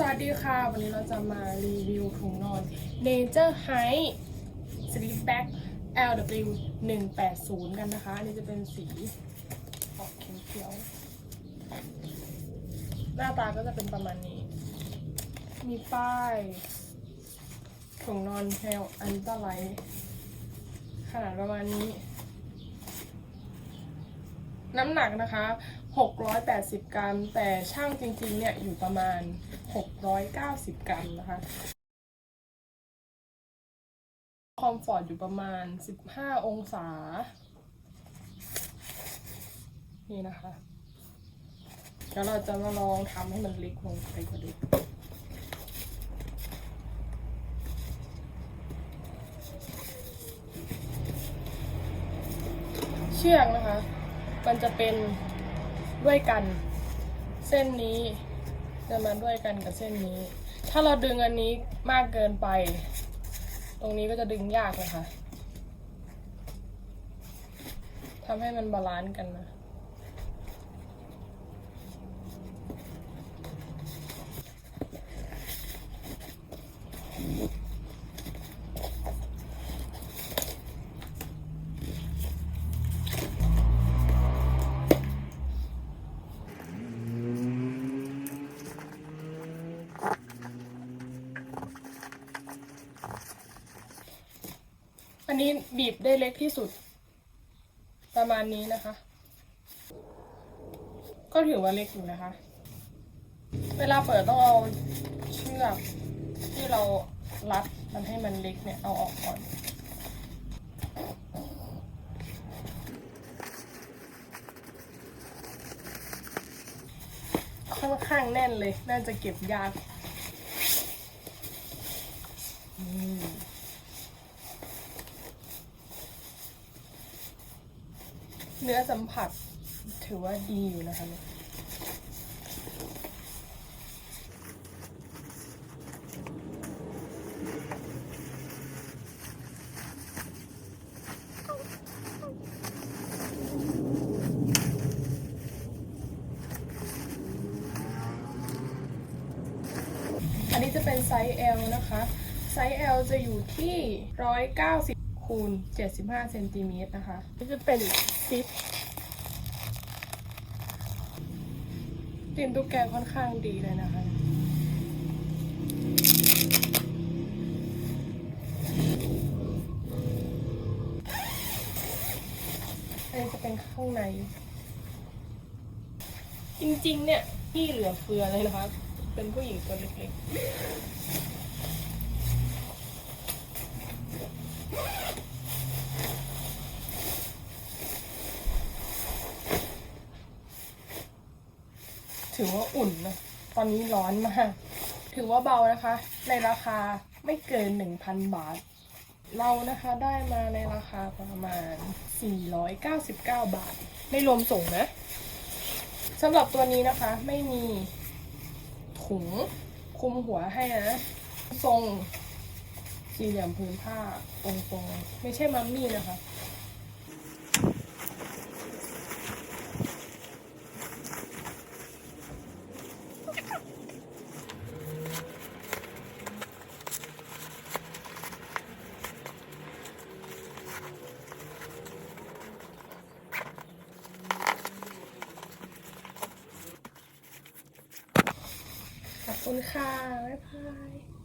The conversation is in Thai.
สวัสดีค่ะ วันนี้เราจะมารีวิวถุงนอน Nature High Sleep Bag LW 180กันนะคะ อันนี้จะเป็นสีออกเขียวๆหน้าตาก็จะเป็นประมาณนี้ มีป้ายถุงนอนแฮลอันตรายขนาดประมาณนี้ น้ำหนักนะคะ 680 กรัม แต่ช่างจริงๆเนี่ยอยู่ประมาณ 690 กรัมนะคะคอมฟอร์ตอยู่ประมาณ 15 องศา นี่นะคะแล้วเราจะมาลองทำให้มันเล็กลงไปกว่าเดิมเชือกนะคะ มันจะเป็น ด้วยกัน เส้นนี้จะมาด้วยกันกับเส้นนี้ ถ้าเราดึงอันนี้มากเกินไป ตรงนี้ก็จะดึงยากนะคะทำให้มันบาลานซ์กันนะ นนี้บีบได้เล็กที่สุด ประมาณนี้นะคะ ก็ถือว่าเล็กอยู่นะคะ เวลาเปิดต้องเอาเชือกที่เรารัดมันให้มันเล็กเนี่ยเอาออกก่อนค่อนข้างแน่นเลย น่าจะเก็บยาก อืม เนื้อสัมผัสถือว่าดีอยู่นะคะอันนี้จะเป็นไซส์ L นะคะ ไซส์ L จะอยู่ที่ 190 คูณ 75เซนติเมตรนะคะนี่จะเป็นซิปตีนตุ๊กแกค่อนข้างดีเลยนะคะอันนี้จะเป็นข้างใน จริงๆเนี่ยพี่เหลือเฟือเลยนะคะ เป็นผู้หญิงตัวเล็กๆ ถือว่าอุ่นนะตอนนี้ร้อนมาก ถือว่าเบานะคะ ในราคาไม่เกิน 1,000 บาท เรานะคะได้มาในราคาประมาณ 499 บาท ไม่รวมส่งนะสำหรับตัวนี้นะคะไม่มีถุงคุมหัวให้นะ ทรงสี่เหลี่ยมพื้นผ้าตรงๆ ไม่ใช่มัมมี่นะคะ คุณค่ะ บ๊ายบาย